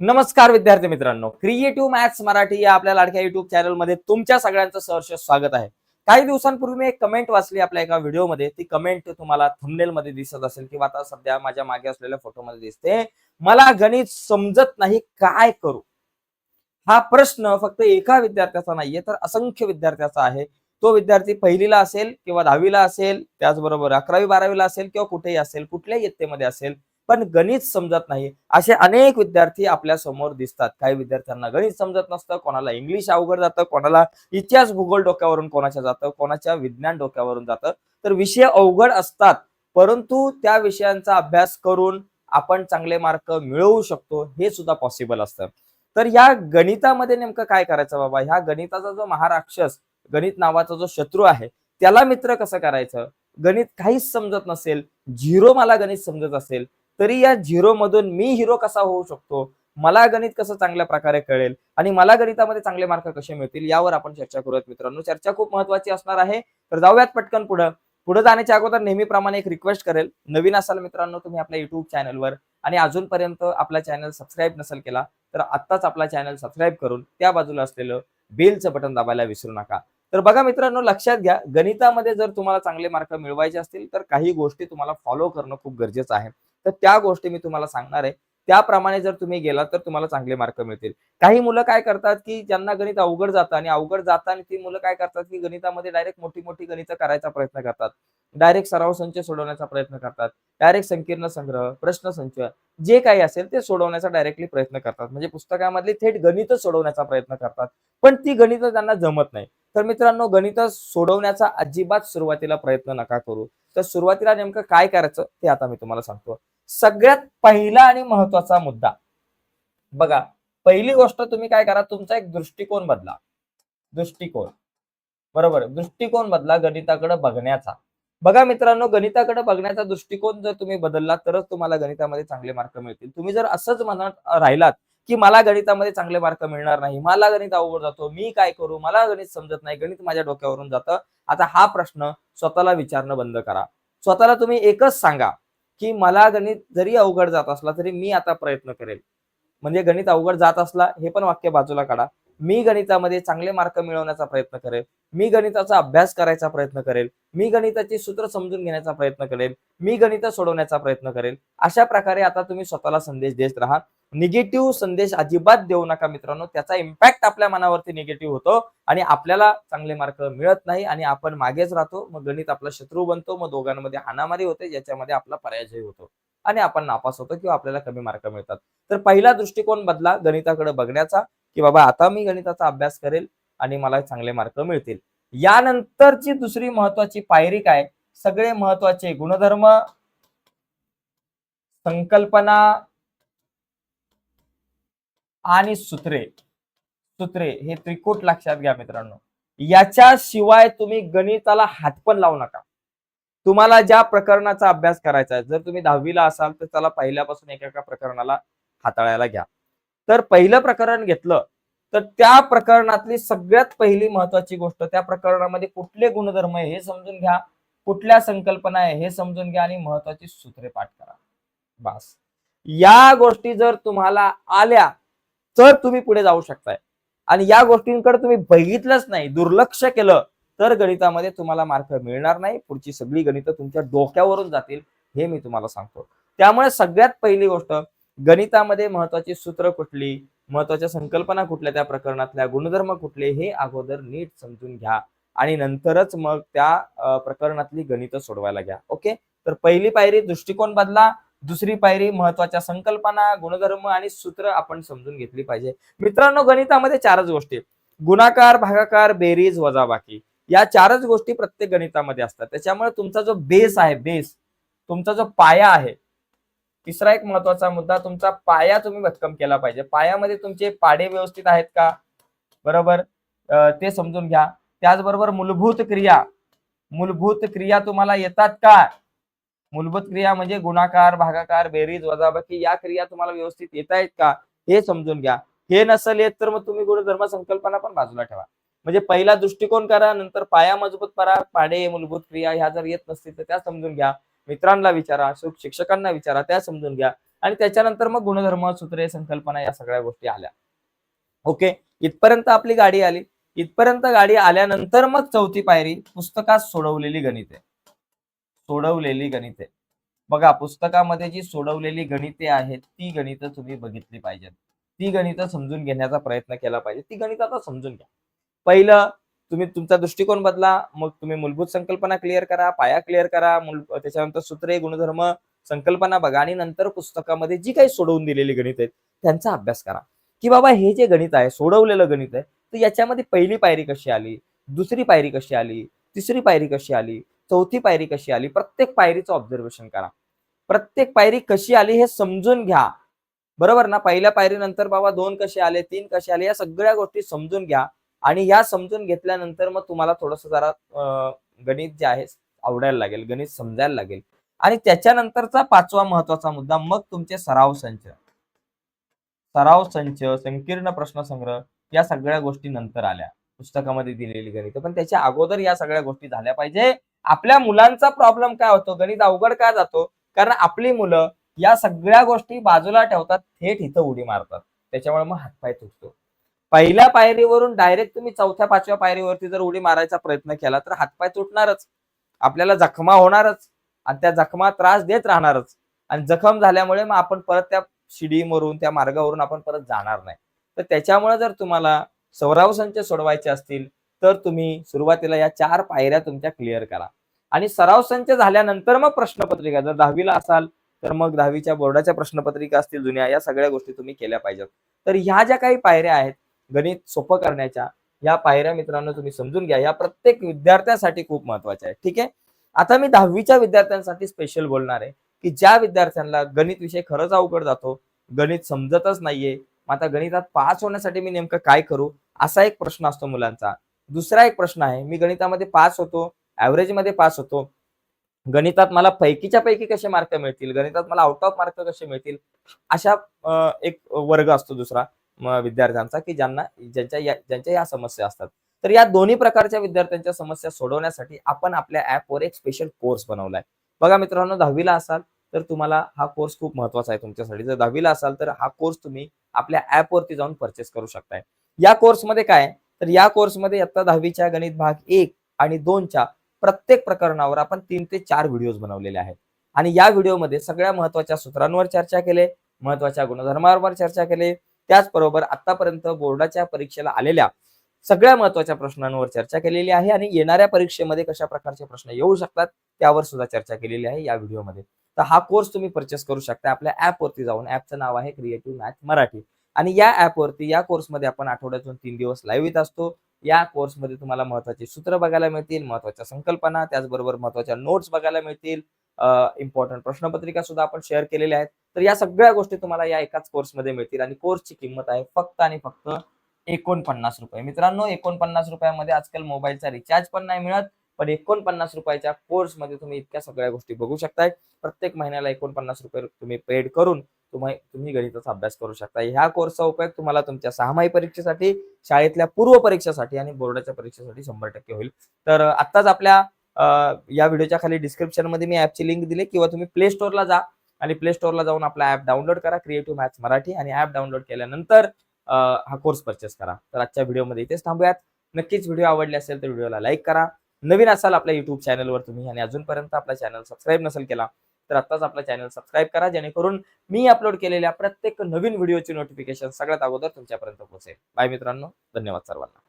नमस्कार विद्यार्थी मित्रांनो क्रिएटिव्ह मॅथ्स मराठी या आपल्या लाडक्या युट्यूब चॅनलमध्ये तुमच्या सगळ्यांचं सहर्ष स्वागत आहे. काही दिवसांपूर्वी मी एक कमेंट वाचली आपल्या एका व्हिडिओमध्ये ती कमेंट तुम्हाला थंबनेल मध्ये दिसत असेल किंवा आता सध्या माझ्या मागे असलेल्या फोटोमध्ये दिसते. मला गणित समजत नाही काय करू? हा प्रश्न फक्त एका विद्यार्थ्याचा नाहीये तर असंख्य विद्यार्थ्याचा आहे. तो विद्यार्थी पहिलीला असेल किंवा दहावीला असेल त्याचबरोबर अकरावी बारावीला असेल किंवा कुठेही असेल कुठल्याही इयत्तेमध्ये असेल पण गणित समजत नाही. असे अनेक विद्यार्थी आपल्यासमोर दिसतात. काही विद्यार्थ्यांना गणित समजत नसतं. कोणाला इंग्लिश अवघड जातं. कोणाला इतिहास भूगोल डोक्यावरून कोणाच्या जातं. कोणाच्या विज्ञान डोक्यावरून जातं. तर विषय अवघड असतात. परंतु त्या विषयांचा अभ्यास करून आपण चांगले मार्क मिळवू शकतो. हे सुद्धा पॉसिबल असतं. तर या गणितामध्ये नेमकं काय करायचं बाबा? ह्या गणिताचा जो महाराक्षस गणित नावाचा जो शत्रू आहे त्याला मित्र कसं करायचं? गणित काहीच समजत नसेल. झिरो मला गणित समजत असेल. तरी या झिरो मधून मी हिरो कसा होऊ शकतो? मला गणित कसं चांगल्या प्रकारे कळेल? आणि मला गणितामध्ये चांगले मार्क कसे मिळतील? यावर आपण चर्चा करूयात मित्रांनो. चर्चा खूप महत्वाची असणार आहे. तर जाऊयात पटकन पुढं. पुढे जाण्याच्या अगोदर नेहमीप्रमाणे एक रिक्वेस्ट करेल. नवीन असाल मित्रांनो तुम्ही आपल्या युट्यूब चॅनलवर आणि अजूनपर्यंत आपला चॅनल सबस्क्राईब नसेल केला तर आत्ताच आपला चॅनल सबस्क्राईब करून त्या बाजूला असलेलं बेलचं बटन दाबायला विसरू नका. तर बघा मित्रांनो लक्षात घ्या. गणितामध्ये जर तुम्हाला चांगले मार्क मिळवायचे असतील तर काही गोष्टी तुम्हाला फॉलो करणं खूप गरजेचं आहे. तर त्या गोष्टी मी तुम्हाला सांगणार आहे. त्याप्रमाणे जर तुम्ही गेलात तर तुम्हाला चांगले मार्क मिळतील. काही मुलं काय करतात की ज्यांना गणित अवघड जातं आणि अवघड जातं आणि ती मुलं काय करतात की गणितामध्ये डायरेक्ट मोठी मोठी गणितं करायचा प्रयत्न करतात. डायरेक्ट सराव संच सोडवण्याचा प्रयत्न करतात. डायरेक्ट संकीर्ण संग्रह प्रश्न संच जे काही असेल ते सोडवण्याचा डायरेक्टली प्रयत्न करतात. म्हणजे पुस्तकामधली थेट गणित सोडवण्याचा प्रयत्न करतात. पण ती गणित त्यांना जमत नाही. तर मित्रांनो गणित सोडवण्याचा अजिबात सुरुवातीला प्रयत्न नका करू. तर सुरुवातीला नेमकं काय करायचं ते आता मी तुम्हाला सांगतो. सगळ्यात पहिला आणि महत्त्वाचा मुद्दा. बघा पहिली गोष्ट तुम्ही काय करा तुमचा एक दृष्टिकोन बदला. दृष्टिकोन. बरोबर? दृष्टिकोन बदला गणिताकडे बघण्याचा. बघा मित्रांनो गणिताकडे बघण्याचा दृष्टिकोन जर तुम्ही बदलला तरच तुम्हाला गणितामध्ये चांगले मार्क मिळतील. तुम्ही जर असंच म्हणत राहिलात की मला गणितामध्ये चांगले मार्क मिळणार नाही मला गणित अवघड जातो मी काय करू मला गणित समजत नाही गणित माझ्या डोक्यावरून जातं. आता हा प्रश्न स्वतःला विचारणं बंद करा. स्वतःला तुम्ही एकच सांगा की मला गणित जरी अवघड जात असला तरी मी आता प्रयत्न करेल. म्हणजे गणित अवघड जात असला हे पण वाक्य बाजूला काढा. मी गणितामध्ये चांगले मार्क मिळवण्याचा प्रयत्न करेल. मी गणिताचा अभ्यास करायचा प्रयत्न करेल. मी गणिताची सूत्र समजून घेण्याचा प्रयत्न करेल. मी गणित सोडवण्याचा प्रयत्न करेल. अशा प्रकारे आता तुम्ही स्वतःला संदेश देत राहा. निगेटिव्ह संदेश अजिबात देऊ नका मित्रांनो. त्याचा इम्पॅक्ट आपल्या मनावरती निगेटिव्ह होतो आणि आपल्याला चांगले मार्क मिळत नाही आणि आपण मागेच राहतो. मग गणित आपला शत्रू बनतो. मग दोघांमध्ये हानामारी होते ज्याच्यामध्ये आपला पराजय होतो. आणि आपण नापास होतो किंवा आपल्याला कमी मार्क मिळतात. तर पहिला दृष्टिकोन बदला गणिताकडे बघण्याचा की बाबा आता मी गणिताचा अभ्यास करेल आणि मला चांगले मार्क मिळतील. यानंतरची दुसरी महत्वाची पायरी काय? सगळे महत्त्वाचे गुणधर्म संकल्पना आणि सूत्रे. सूत्रे हे त्रिकूट लक्षात घ्या मित्रांनो. याच्याशिवाय तुम्ही गणिताला हात पण लावू नका. तुम्हाला ज्या प्रकरणाचा अभ्यास करायचा आहे जर तुम्ही दहावीला असाल तर त्याला पहिल्यापासून एका प्रकरणाला हाताळायला घ्या. तर पहिलं प्रकरण घेतलं तर त्या प्रकरणातली सगळ्यात पहिली महत्वाची गोष्ट त्या प्रकरणामध्ये कुठले गुणधर्म आहे हे समजून घ्या. कुठल्या संकल्पना आहे हे समजून घ्या आणि महत्वाची सूत्रे पाठ करा. बस. या गोष्टी जर तुम्हाला आल्या तर तुम्ही पुढे जाऊ शकताय. आणि या गोष्टींकडे तुम्ही बघितलंच नाही दुर्लक्ष केलं तर गणितामध्ये तुम्हाला मार्क मिळणार नाही. पुढची सगळी गणितं तुमच्या डोक्यावरून जातील हे मी तुम्हाला सांगतो. त्यामुळे सगळ्यात पहिली गोष्ट गणितामध्ये महत्वाची सूत्र कुठली महत्त्वाच्या संकल्पना कुठल्या त्या प्रकरणातल्या गुणधर्म कुठले हे अगोदर नीट समजून घ्या. आणि नंतरच मग त्या प्रकरणातली गणितं सोडवायला घ्या. ओके? तर पहिली पायरी दृष्टिकोन बदला. दुसरी पायरी महत्त्वाच्या संकल्पना गुणधर्म आणि सूत्र आपण समजून घेतली पाहिजे. मित्रांनो गणितामध्ये चारच गोष्टी गुणाकार भागाकार बेरीज वजाबाकी. या चारच गोष्टी प्रत्येक गणितामध्ये असतात. त्याच्यामुळे तुमचा जो बेस आहे बेस तुमचा जो पाया आहे तिसरा एक महत्त्वाचा मुद्दा तुमचा पाया तुम्ही भक्कम केला पाहिजे. पायामध्ये तुमचे पाडे व्यवस्थित आहेत का? बरोबर? ते समजून घ्या. त्याचबरोबर मूलभूत क्रिया. मूलभूत क्रिया तुम्हाला येतात का? मूलभूत क्रिया म्हणजे गुणाकार भागाकार बेरीज वजाबाकी या क्रिया तुम्हाला व्यवस्थित येत आहेत का हे समजून घ्या. हे नसेल येत तर मग तुम्ही गुणधर्म संकल्पना पण बाजूला ठेवा. म्हणजे पहिला दृष्टिकोन करा नंतर पाया मजबूत करा पाडे मूलभूत क्रिया ह्या जर येत नसतील तर त्या समजून घ्या. मित्रांना विचारा शिक्षकांना विचारा त्या समजून घ्या. आणि त्याच्यानंतर मग गुणधर्म सूत्रे संकल्पना या सगळ्या गोष्टी आल्या. ओके? इथपर्यंत आपली गाडी आली. इथपर्यंत गाडी आल्यानंतर मग चौथी पायरी पुस्तकात सोडवलेली गणित आहे. सोडवलेली गणिते. बघा पुस्तकामध्ये जी सोडवलेली गणिते आहेत ती गणितं तुम्ही बघितली पाहिजेत. ती गणितं समजून घेण्याचा प्रयत्न केला पाहिजे. ती गणित आता समजून घ्या. पहिलं तुम्ही तुमचा दृष्टिकोन बदला मग तुम्ही मूलभूत संकल्पना क्लिअर करा पाया क्लिअर करा मूल त्याच्यानंतर सूत्रे गुणधर्म संकल्पना बघा आणि नंतर पुस्तकामध्ये जी काही सोडवून दिलेली गणित आहेत त्यांचा अभ्यास करा. की बाबा हे जे गणित आहे सोडवलेलं गणित आहे तर याच्यामध्ये पहिली पायरी कशी आली? दुसरी पायरी कशी आली? तिसरी पायरी कशी आली? चौथी पायरी कशी आली? प्रत्येक पायरीचं ऑब्झर्वेशन करा. प्रत्येक पायरी कशी आली हे समजून घ्या. बरोबर ना? पहिल्या पायरीनंतर बाबा दोन कसे आले तीन कसे आले या सगळ्या गोष्टी समजून घ्या. आणि या समजून घेतल्यानंतर मग तुम्हाला थोडस जरा गणित जे आहे आवडायला लागेल. गणित समजायला लागेल. आणि त्याच्यानंतरचा पाचवा महत्त्वाचा मुद्दा मग तुमचे सराव संच. सराव संच संकीर्ण प्रश्न संग्रह या सगळ्या गोष्टी नंतर आल्या. पुस्तकामध्ये दिलेली गणित. पण त्याच्या अगोदर या सगळ्या गोष्टी झाल्या पाहिजे. आपल्या मुलांचा प्रॉब्लेम काय होतो? गणित अवघड का जातो? कारण आपली मुलं या सगळ्या गोष्टी बाजूला ठेवतात थेट इथं उडी मारतात. त्याच्यामुळे मग हातपाय तुटतो. पहिल्या पायरीवरून डायरेक्ट तुम्ही चौथ्या पाचव्या पायरीवरती जर उडी मारायचा प्रयत्न केला तर हातपाय तुटणारच. आपल्याला जखमा होणारच आणि त्या जखमा त्रास देत राहणारच. आणि जखम झाल्यामुळे मग आपण परत त्या शिडीवरून त्या मार्गावरून आपण परत जाणार नाही. तर त्याच्यामुळे जर तुम्हाला सौराव संच सोडवायचे असतील तर तुम्ही सुरुवातीला या चार पायऱ्या तुमच्या क्लिअर करा. आणि सराव संच झाल्यानंतर मग प्रश्नपत्रिका जर दहावीला असाल तर मग दहावीच्या बोर्डाच्या प्रश्नपत्रिका असतील जुन्या या सगळ्या गोष्टी तुम्ही केल्या पाहिजेत. तर ह्या ज्या काही पायऱ्या आहेत गणित सोपं करण्याच्या या पायऱ्या मित्रांनो तुम्ही समजून घ्या. या प्रत्येक विद्यार्थ्यांसाठी खूप महत्त्वाच्या आहेत ठीक आहे? आता मी दहावीच्या विद्यार्थ्यांसाठी स्पेशल बोलणार आहे की ज्या विद्यार्थ्यांना गणित विषय खरंच अवघड जातो गणित समजतच नाहीये मग आता गणितात पास होण्यासाठी मी नेमकं काय करू असा एक प्रश्न असतो मुलांचा. दुसरा एक प्रश्न आहे मी गणितामध्ये पास होतो ॲव्हरेजमध्ये पास होतो. गणितात मला पैकीच्या पैकी कसे मार्क मिळतील? गणितात मला आउट ऑफ मार्क कसे मिळतील? अशा एक वर्ग असतो दुसरा विद्यार्थ्यांचा की ज्यांना ज्यांच्या या- ज्यांच्या या समस्या असतात. तर या दोन्ही प्रकारच्या विद्यार्थ्यांच्या समस्या सोडवण्यासाठी आपण आपल्या ऍपवर एक स्पेशल कोर्स बनवलाय. बघा मित्रांनो दहावीला असाल तर तुम्हाला हा कोर्स खूप महत्त्वाचा आहे तुमच्यासाठी. जर दहावीला असाल तर हा कोर्स तुम्ही आपल्या ऍपवरती जाऊन परचेस करू शकताय. या कोर्समध्ये काय? आहे? तर या कोर्समध्ये आता दहावीच्या गणित भाग एक आणि दोनच्या प्रत्येक प्रकरणावर आपण तीन ते चार व्हिडिओज बनवलेले आहेत. आणि या व्हिडिओमध्ये सगळ्या महत्त्वाच्या सूत्रांवर चर्चा केले महत्त्वाच्या गुणधर्मांवर चर्चा केले. त्याचबरोबर आतापर्यंत बोर्डाच्या परीक्षेला आलेल्या सगळ्या महत्त्वाच्या प्रश्नांवर चर्चा केलेली आहे आणि येणाऱ्या परीक्षेमध्ये कशा प्रकारचे प्रश्न येऊ शकतात त्यावर सुद्धा चर्चा केलेली आहे या व्हिडिओमध्ये तर हा कोर्स तुम्ही परचेस करू शकता. आपल्या ऍपवरती जाऊन ऍपचं नाव आहे क्रिएटिव्ह मॅथ मराठी. आणि या ऍपवरती या कोर्समध्ये आपण आठवड्यातून तीन दिवस लाईव्ह येत असतो. या कोर्समध्ये तुम्हाला महत्वाची सूत्र बघायला मिळतील महत्त्वाच्या संकल्पना त्याचबरोबर महत्त्वाच्या नोट्स बघायला मिळतील. इम्पॉर्टंट प्रश्नपत्रिका सुद्धा आपण शेअर केलेल्या आहेत. तर या सगळ्या गोष्टी तुम्हाला या एकाच कोर्समध्ये मिळतील आणि कोर्सची किंमत आहे फक्त आणि फक्त एकोणपन्नास रुपये. मित्रांनो एकोणपन्नास रुपयामध्ये आजकाल मोबाईलचा रिचार्ज पण नाही मिळत पण एकोणपन्नास रुपयाच्या कोर्समध्ये तुम्ही इतक्या सगळ्या गोष्टी बघू शकताय. प्रत्येक महिन्याला एकोणपन्नास रुपये तुम्ही पेड करून तुम्ही तुम्ही गणिताचा अभ्यास करू शकता. ह्या कोर्सचा उपयोग तुम्हाला तुमच्या सहामाही परीक्षेसाठी शाळेतल्या पूर्व परीक्षेसाठी आणि बोर्डाच्या परीक्षेसाठी शंभर टक्के होईल. तर आत्ताच आपल्या या व्हिडिओच्या खाली डिस्क्रिप्शनमध्ये मी ऍपची लिंक दिली किंवा तुम्ही प्ले स्टोअरला जा आणि प्ले स्टोअरला जाऊन आपला ऍप डाउनलोड करा क्रिएटिव्ह मॅथ्स मराठी आणि ऍप डाउनलोड केल्यानंतर हा कोर्स परचेस करा. तर आजच्या व्हिडिओमध्ये इथेच थांबूयात. नक्कीच व्हिडिओ आवडले असेल तर व्हिडिओला लाईक करा. नवीन असाल आपल्या युट्यूब चॅनलवर तुम्ही आणि अजूनपर्यंत आपला चॅनल सबस्क्राईब नसेल केला तर आत्ताच आपला चॅनल सबस्क्राईब करा जेणेकरून मी अपलोड केलेल्या प्रत्येक नवीन व्हिडिओची नोटिफिकेशन सगळ्यात अगोदर तुमच्यापर्यंत पोहोचेल. बाय मित्रांनो धन्यवाद सर्वांना.